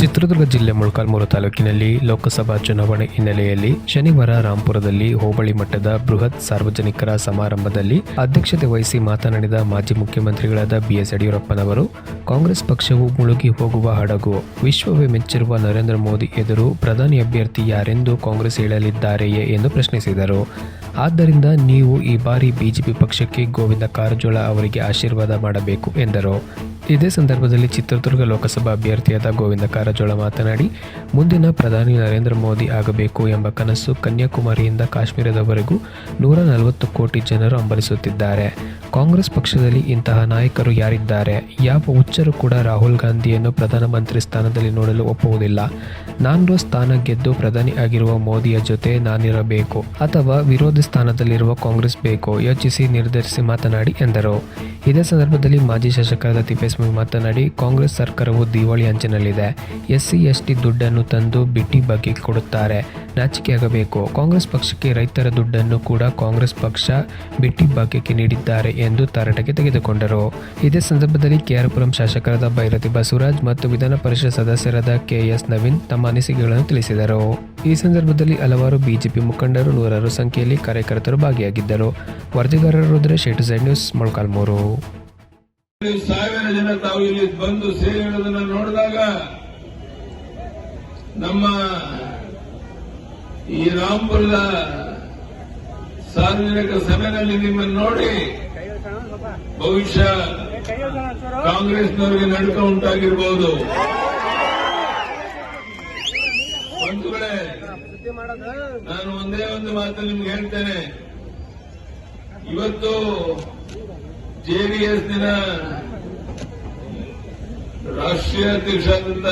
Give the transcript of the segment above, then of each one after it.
ಚಿತ್ರದುರ್ಗ ಜಿಲ್ಲೆ ಮೊಳಕಾಲ್ಮೂರು ತಾಲೂಕಿನಲ್ಲಿ ಲೋಕಸಭಾ ಚುನಾವಣೆ ಹಿನ್ನೆಲೆಯಲ್ಲಿ ಶನಿವಾರ ರಾಂಪುರದಲ್ಲಿ ಹೋಬಳಿ ಮಟ್ಟದ ಬೃಹತ್ ಸಾರ್ವಜನಿಕರ ಸಮಾರಂಭದಲ್ಲಿ ಅಧ್ಯಕ್ಷತೆ ವಹಿಸಿ ಮಾತನಾಡಿದ ಮಾಜಿ ಮುಖ್ಯಮಂತ್ರಿಗಳಾದ ಬಿಎಸ್ ಯಡಿಯೂರಪ್ಪನವರು, ಕಾಂಗ್ರೆಸ್ ಪಕ್ಷವು ಮುಳುಗಿ ಹೋಗುವ ಹಡಗು, ವಿಶ್ವವೇ ಮೆಚ್ಚಿರುವ ನರೇಂದ್ರ ಮೋದಿ ಎದುರು ಪ್ರಧಾನಿ ಅಭ್ಯರ್ಥಿ ಯಾರೆಂದು ಕಾಂಗ್ರೆಸ್ ಹೇಳಲಿದ್ದಾರೆಯೇ ಎಂದು ಪ್ರಶ್ನಿಸಿದರು. ಆದ್ದರಿಂದ ನೀವು ಈ ಬಾರಿ ಬಿಜೆಪಿ ಪಕ್ಷಕ್ಕೆ ಗೋವಿಂದ ಕಾರಜೋಳ ಅವರಿಗೆ ಆಶೀರ್ವಾದ ಮಾಡಬೇಕು ಎಂದರು. ಇದೇ ಸಂದರ್ಭದಲ್ಲಿ ಚಿತ್ರದುರ್ಗ ಲೋಕಸಭಾ ಅಭ್ಯರ್ಥಿಯಾದ ಗೋವಿಂದ ಕಾರಜೋಳ ಮಾತನಾಡಿ, ಮುಂದಿನ ಪ್ರಧಾನಿ ನರೇಂದ್ರ ಮೋದಿ ಆಗಬೇಕು ಎಂಬ ಕನಸು ಕನ್ಯಾಕುಮಾರಿಯಿಂದ ಕಾಶ್ಮೀರದವರೆಗೂ ನೂರ ನಲವತ್ತು ಕೋಟಿ ಜನರು ಅಂಬಲಿಸುತ್ತಿದ್ದಾರೆ. ಕಾಂಗ್ರೆಸ್ ಪಕ್ಷದಲ್ಲಿ ಇಂತಹ ನಾಯಕರು ಯಾರಿದ್ದಾರೆ? ಯಾವ ಹುಚ್ಚರು ಕೂಡ ರಾಹುಲ್ ಗಾಂಧಿಯನ್ನು ಪ್ರಧಾನಮಂತ್ರಿ ಸ್ಥಾನದಲ್ಲಿ ನೋಡಲು ಒಪ್ಪುವುದಿಲ್ಲ. ನಾನು ಸ್ಥಾನ ಗೆದ್ದು ಪ್ರಧಾನಿ ಆಗಿರುವ ಮೋದಿಯ ಜೊತೆ ನಾನಿರಬೇಕು ಅಥವಾ ವಿರೋಧಿ ಸ್ಥಾನದಲ್ಲಿರುವ ಕಾಂಗ್ರೆಸ್ ಬೇಕು ಯೋಚಿಸಿ ನಿರ್ಧರಿಸಿ ಮಾತನಾಡಿ, ಎಂದರು. ಇದೇ ಸಂದರ್ಭದಲ್ಲಿ ಮಾಜಿ ಶಾಸಕರಾದ ತಿಪ್ಪೇಸ್ವಾಮಿ ಮಾತನಾಡಿ, ಕಾಂಗ್ರೆಸ್ ಸರ್ಕಾರವು ದಿವಾಳಿ ಅಂಚಿನಲ್ಲಿದೆ. ಎಸ್ಸಿ, ಎಸ್ಟಿ ದುಡ್ಡನ್ನು ತಂದು ಬಿಟ್ಟಿ ಬಗ್ಗೆ ಕೊಡುತ್ತಾರೆ. ನಾಚಿಕೆಯಾಗಬೇಕು. ಕಾಂಗ್ರೆಸ್ ಪಕ್ಷಕ್ಕೆ ರೈತರ ದುಡ್ಡನ್ನು ಕೂಡ ಕಾಂಗ್ರೆಸ್ ಪಕ್ಷ ಬಿಟ್ಟಿ ಭಾಗ್ಯಕ್ಕೆ ನೀಡಿದ್ದಾರೆ ಎಂದು ತರಾಟೆಗೆ ತೆಗೆದುಕೊಂಡರು. ಇದೇ ಸಂದರ್ಭದಲ್ಲಿ ಕೆಆರ್ಪುರಂ ಶಾಸಕರಾದ ಭೈರತಿ ಬಸವರಾಜ್ ಮತ್ತು ವಿಧಾನ ಪರಿಷತ್ ಸದಸ್ಯರಾದ ಕೆಎಸ್ ನವೀನ್ ತಮ್ಮ ಅನಿಸಿಕೆಗಳನ್ನು ತಿಳಿಸಿದರು. ಈ ಸಂದರ್ಭದಲ್ಲಿ ಹಲವಾರು ಬಿಜೆಪಿ ಮುಖಂಡರು ನೂರಾರು ಸಂಖ್ಯೆಯಲ್ಲಿ ಕಾರ್ಯಕರ್ತರು ಭಾಗಿಯಾಗಿದ್ದರು. ವರದಿಗಾರರು Rudresh A to Z news, Molakalmuru. ಸಾವಿರ ಜನ ತಾವು ಇಲ್ಲಿ ಬಂದು ಸೇರಿರುವುದನ್ನು ನೋಡಿದಾಗ ನಮ್ಮ ಈ ರಾಂಪುರದ ಸಾರ್ವಜನಿಕ ಸಭೆಯಲ್ಲಿ ನಿಮ್ಮನ್ನು ನೋಡಿ ಬಹುಶಃ ಕಾಂಗ್ರೆಸ್ನವರಿಗೆ ನಡುಕ ಉಂಟಾಗಿರಬಹುದು ಬಂಧುಗಳೇ, ನಾನು ಒಂದೇ ಒಂದು ಮಾತು ನಿಮ್ಗೆ ಹೇಳ್ತೇನೆ. ಇವತ್ತು ಜೆಡಿಎಸ್ನ ರಾಷ್ಟ್ರೀಯ ಅಧ್ಯಕ್ಷರಾದಂತ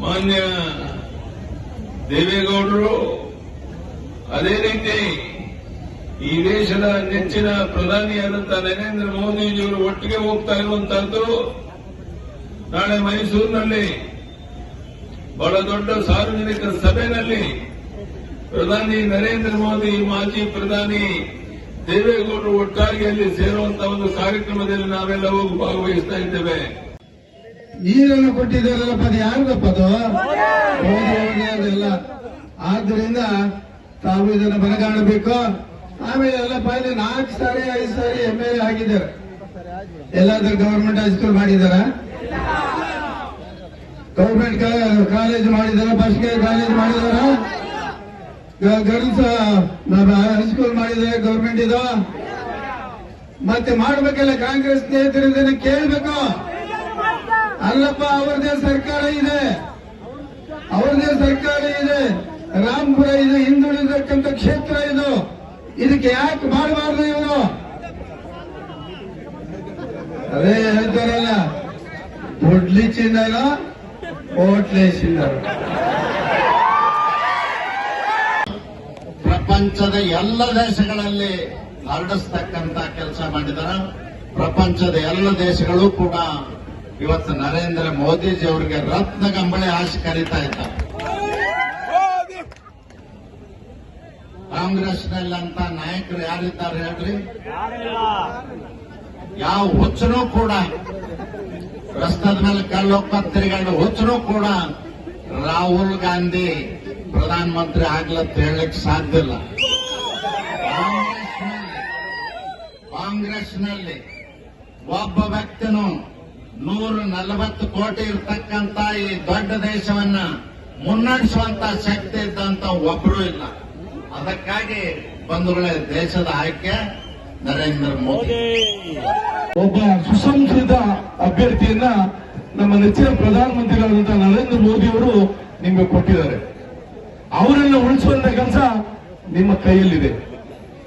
ಮಾನ್ಯ ದೇವೇಗೌಡರು, ಅದೇ ರೀತಿ ಈ ದೇಶದ ನೆಚ್ಚಿನ ಪ್ರಧಾನಿಯಾದಂಥ ನರೇಂದ್ರ ಮೋದಿಜಿಯವರು ಒಟ್ಟಿಗೆ ಹೋಗ್ತಾ ಇರುವಂತಹದ್ದು ನಾಳೆ ಮೈಸೂರಿನಲ್ಲಿ ಬಹಳ ದೊಡ್ಡ ಸಾರ್ವಜನಿಕ ಸಭೆಯಲ್ಲಿ ಪ್ರಧಾನಿ ನರೇಂದ್ರ ಮೋದಿ ಮಾಜಿ ಪ್ರಧಾನಿ ದೇವೇಗೌಡರು ಅಲ್ಲಿ ಸೇರುವಂತಹ ಒಂದು ಕಾರ್ಯಕ್ರಮದಲ್ಲಿ ನಾವೆಲ್ಲ ಹೋಗಿ ಭಾಗವಹಿಸ್ತಾ ಇದ್ದೇವೆ. ನೀರನ್ನು ಕೊಟ್ಟಿದ್ದಾರಲ್ಲಪ್ಪ ಅದು ಯಾರಿಗಪ್ಪ ಅದು? ಮೋದಿ ಅವ್ರಿಗೆ ಅದೆಲ್ಲ. ಆದ್ದರಿಂದ ತಾವು ಇದನ್ನು ಮನಗಾಣಬೇಕು ಆಮೇಲೆ ಎಲ್ಲ ಪೈಲೆ ನಾಲ್ಕು ಸಾರಿ, ಐದು ಸಾರಿ ಎಂ ಎಲ್ ಎ ಆಗಿದ್ದಾರೆ. ಎಲ್ಲಾದ್ರೂ ಗವರ್ಮೆಂಟ್ ಹೈಸ್ಕೂಲ್ ಮಾಡಿದಾರ? ಗವರ್ಮೆಂಟ್ ಕಾಲೇಜ್ ಮಾಡಿದಾರ ಬಸ್ಗೆ ಕಾಲೇಜ್ ಮಾಡಿದಾರ? ಗರ್ಲ್ಸ್ ಹೈಸ್ಕೂಲ್ ಮಾಡಿದೆ ಗವರ್ಮೆಂಟ್ ಇದು? ಮತ್ತೆ ಮಾಡ್ಬೇಕಲ್ಲ ಕಾಂಗ್ರೆಸ್ ಸ್ನೇಹಿತರಿಂದ ಕೇಳ್ಬೇಕು. ಅಲ್ಲಪ್ಪ ಅವ್ರದೇ ಸರ್ಕಾರ ಇದೆ. ಅವ್ರದೇ ಸರ್ಕಾರ ಇದೆ. ರಾಮ್ಪುರ ಇದು ಹಿಂದುಳಿದಕ್ಕಂತ ಕ್ಷೇತ್ರ ಇದು. ಇದಕ್ಕೆ ಯಾಕೆ ಮಾಡಬಾರ್ದು ಇವರು? ಅದೇ ಹೇಳ್ತಾರಲ್ಲ ಬೊಡ್ಲಿ ಚಿನ್ನಲ್ಲ ಓಟ್ಲೆ ಚಿನ್ನರ ಪ್ರಪಂಚದ ಎಲ್ಲ ದೇಶಗಳಲ್ಲಿ ಹರಡಿಸ್ತಕ್ಕಂತ ಕೆಲಸ ಮಾಡಿದಾರ ಪ್ರಪಂಚದ ಎಲ್ಲ ದೇಶಗಳು ಕೂಡ ಇವತ್ತು ನರೇಂದ್ರ ಮೋದಿಜಿ ಅವರಿಗೆ ರತ್ನ ಕಂಬಳಿ ಆಶೆ ಕರೀತಾ ಇದ್ದಾರೆ. ಅಂತ ನಾಯಕರು ಯಾರಿದ್ದಾರೆ ಹೇಳ್ರಿ? ಯಾವ ಹುಚ್ಚನೂ ಕೂಡ, ರಸ್ತದ ಮೇಲೆ ಕಲ್ಲೊಕ್ಕ ತಿರುಗಾಡು ಹುಚ್ಚನೂ ಕೂಡ ರಾಹುಲ್ ಗಾಂಧಿ ಪ್ರಧಾನಮಂತ್ರಿ ಆಗ್ಲತ್ತ ಹೇಳಕ್ ಸಾಧ್ಯ ಇಲ್ಲ. ಕಾಂಗ್ರೆಸ್ನಲ್ಲಿ ಒಬ್ಬ ವ್ಯಕ್ತಿನೂ ನೂರ ನಲವತ್ತು ಕೋಟಿ ಇರತಕ್ಕಂತ ಈ ದೊಡ್ಡ ದೇಶವನ್ನ ಮುನ್ನಡೆಸುವಂತ ಶಕ್ತಿ ಇದ್ದಂತ ಒಬ್ಬರು ಇಲ್ಲ. ಅದಕ್ಕಾಗಿ ಬಂಧುಗಳೇ, ದೇಶದ ಆಯ್ಕೆ ನರೇಂದ್ರ ಮೋದಿ. ಒಬ್ಬ ಸುಸಂಸ್ಕೃತ ಅಭ್ಯರ್ಥಿಯನ್ನ ನಮ್ಮ ನೆಚ್ಚಿನ ಪ್ರಧಾನಮಂತ್ರಿಗಳಾದಂತಹ ನರೇಂದ್ರ ಮೋದಿ ಅವರು ನಿಮಗೆ ಕೊಟ್ಟಿದ್ದಾರೆ. ಅವರನ್ನ ಉಳಿಸುವಂತ ಕೆಲಸ ನಿಮ್ಮ ಕೈಯಲ್ಲಿದೆ.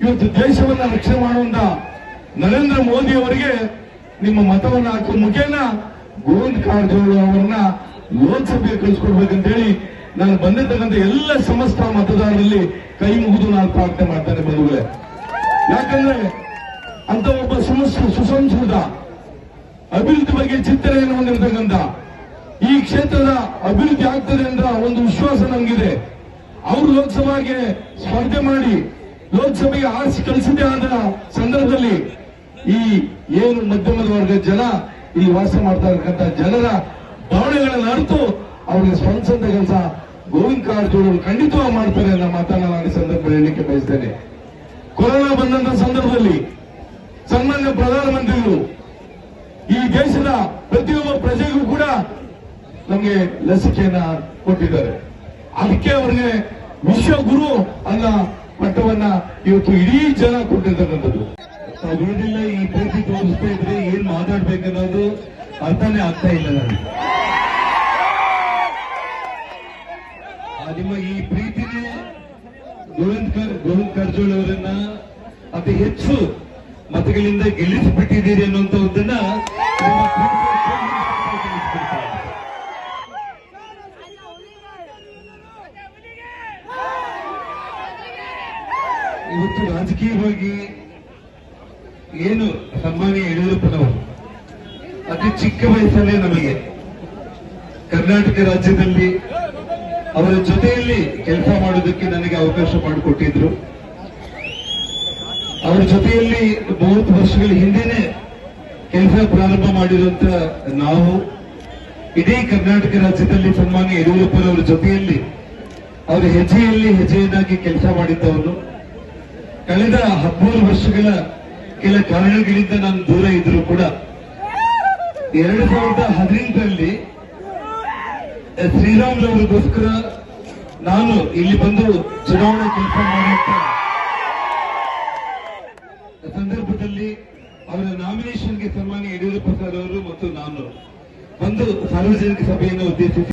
ಇವತ್ತು ದೇಶವನ್ನ ರಕ್ಷಣೆ ಮಾಡುವಂತ ನರೇಂದ್ರ ಮೋದಿ ಅವರಿಗೆ ನಿಮ್ಮ ಮತವನ್ನು ಹಾಕುವ ಮುಖೇನ ಗೋವಿಂದ ಕಾರಜೋಳ ಅವರನ್ನ ಲೋಕಸಭೆಗೆ ಕಳಿಸ್ಕೊಡ್ಬೇಕಂತೇಳಿ ನಾನು ಬಂದಿರ್ತಕ್ಕಂಥ ಎಲ್ಲ ಸಮಸ್ತ ಮತದಾರರಲ್ಲಿ ಕೈ ಮುಗಿದು ನಾನು ಪ್ರಾರ್ಥನೆ ಮಾಡ್ತೇನೆ ಬಂಧುಗಳೇ. ಯಾಕಂದ್ರೆ ಅಂತ ಒಬ್ಬ ಸುಮಸ್- ಸುಸಂಸ್ಕೃತ ಅಭಿವೃದ್ಧಿ ಬಗ್ಗೆ ಚಿಂತನೆಯನ್ನು ಹೊಂದಿರತಕ್ಕಂಥ ಈ ಕ್ಷೇತ್ರದ ಅಭಿವೃದ್ಧಿ ಆಗ್ತದೆ ಅಂತ ಒಂದು ವಿಶ್ವಾಸ ನಮಗಿದೆ. ಅವರು ಲೋಕಸಭೆಗೆ ಸ್ಪರ್ಧೆ ಮಾಡಿ ಲೋಕಸಭೆಗೆ ಆರಿಸಿ ಕಳಿಸಿದೆ ಆದ ಸಂದರ್ಭದಲ್ಲಿ ಈ ಏನು ಮಧ್ಯಮದ ವರ್ಗದ ಜನ ಇಲ್ಲಿ ವಾಸ ಮಾಡ್ತಾ ಇರತಕ್ಕಂಥ ಜನರ ಭಾವನೆಗಳನ್ನು ಅರಿತು ಅವರಿಗೆ ಸ್ಪಂದಿಸಂತ ಕೆಲಸ ಗೋವಿಂದ ಕಾರಜೋಳ ಖಂಡಿತವಾಗಿ ಮಾಡ್ತಾರೆ ಅನ್ನೋ ಮಾತನ್ನ ನಾನು ಈ ಸಂದರ್ಭದಲ್ಲಿ ಹೇಳಲಿಕ್ಕೆ ಬಯಸ್ತೇನೆ. ಕೊರೋನಾ ಬಂದಂತ ಸಂದರ್ಭದಲ್ಲಿ ಸನ್ಮಾನ್ಯ ಪ್ರಧಾನಮಂತ್ರಿಗಳು ಈ ದೇಶದ ಪ್ರತಿಯೊಬ್ಬ ಪ್ರಜೆಗೂ ಕೂಡ ನಮಗೆ ಲಸಿಕೆಯನ್ನ ಕೊಟ್ಟಿದ್ದಾರೆ. ಅದಕ್ಕೆ ಅವರಿಗೆ ವಿಶ್ವಗುರು ಅನ್ನೋ ಮಟ್ಟವನ್ನ ಇವತ್ತು ಇಡೀ ಜನ ಕೊಟ್ಟಿರ್ತಕ್ಕಂಥದ್ದು. ಅವರನ್ನೆಲ್ಲ ಈ ಪ್ರೀತಿ ತೋರಿಸ್ತಾ ಇದ್ರೆ ಏನ್ ಮಾತಾಡ್ಬೇಕನ್ನೋದು ಅರ್ಥನೇ ಆಗ್ತಾ ಇಲ್ಲ ನನಗೆ. ನಿಮ್ಮ ಈ ಪ್ರೀತಿನೇ ಗೋವಿಂದ್ ಕರ್, ಗೋವಿಂದ್ ಕಾರಜೋಳ ಅವರನ್ನ ಅತಿ ಹೆಚ್ಚು ಮತಗಳಿಂದ ಗೆಲ್ಲಿಸಿಬಿಟ್ಟಿದ್ದೀರಿ ಅನ್ನುವಂಥದ್ದನ್ನ ನಿಮ್ಮ ಪ್ರೀತಿಯ ತಿಳಿಸ್ಬಿಡ್ತಾ ಇದೆ. ಇವತ್ತು ರಾಜಕೀಯವಾಗಿ ಏನು ಸನ್ಮಾನ್ಯ ಯಡಿಯೂರಪ್ಪನವರು ಅತಿ ಚಿಕ್ಕ ವಯಸ್ಸಲ್ಲೇ ನಮಗೆ ಕರ್ನಾಟಕ ರಾಜ್ಯದಲ್ಲಿ ಅವರ ಜೊತೆಯಲ್ಲಿ ಕೆಲಸ ಮಾಡೋದಕ್ಕೆ ನನಗೆ ಅವಕಾಶ ಮಾಡಿಕೊಟ್ಟಿದ್ರು. ಅವರ ಜೊತೆಯಲ್ಲಿ ಮೂವತ್ತು ವರ್ಷಗಳ ಹಿಂದೆನೆ ಕೆಲಸ ಪ್ರಾರಂಭ ಮಾಡಿರುವಂತ ನಾವು, ಇಡೀ ಕರ್ನಾಟಕ ರಾಜ್ಯದಲ್ಲಿ ಸನ್ಮಾನ್ಯ ಯಡಿಯೂರಪ್ಪನವರ ಜೊತೆಯಲ್ಲಿ ಅವರ ಹೆಜ್ಜೆಯಲ್ಲಿ ಹೆಜ್ಜೆಯನ್ನಾಗಿ ಕೆಲಸ ಮಾಡಿದ್ದವನು. ಕಳೆದ ಹದಿಮೂರು ವರ್ಷಗಳ ಕೆಲ ಕಾರಣಗಳಿಂದ ನಾನು ದೂರ ಇದ್ರು ಕೂಡ ಎರಡು ಸಾವಿರದ ಹದಿನೆಂಟರಲ್ಲಿ ಶ್ರೀರಾಮ್ರವರಿಗೋಸ್ಕರ ನಾನು ಇಲ್ಲಿ ಬಂದು ಚುನಾವಣೆ ಕೆಲಸ ಮಾಡುವಂತ ಸಂದರ್ಭದಲ್ಲಿ ಅವರ ನಾಮಿನೇಷನ್ಗೆ ಸನ್ಮಾನ್ಯ ಯಡಿಯೂರಪ್ಪ ಸರ್ ಅವರು ಮತ್ತು ನಾನು ಒಂದು ಸಾರ್ವಜನಿಕ ಸಭೆಯನ್ನು ಉದ್ದೇಶಿಸಿ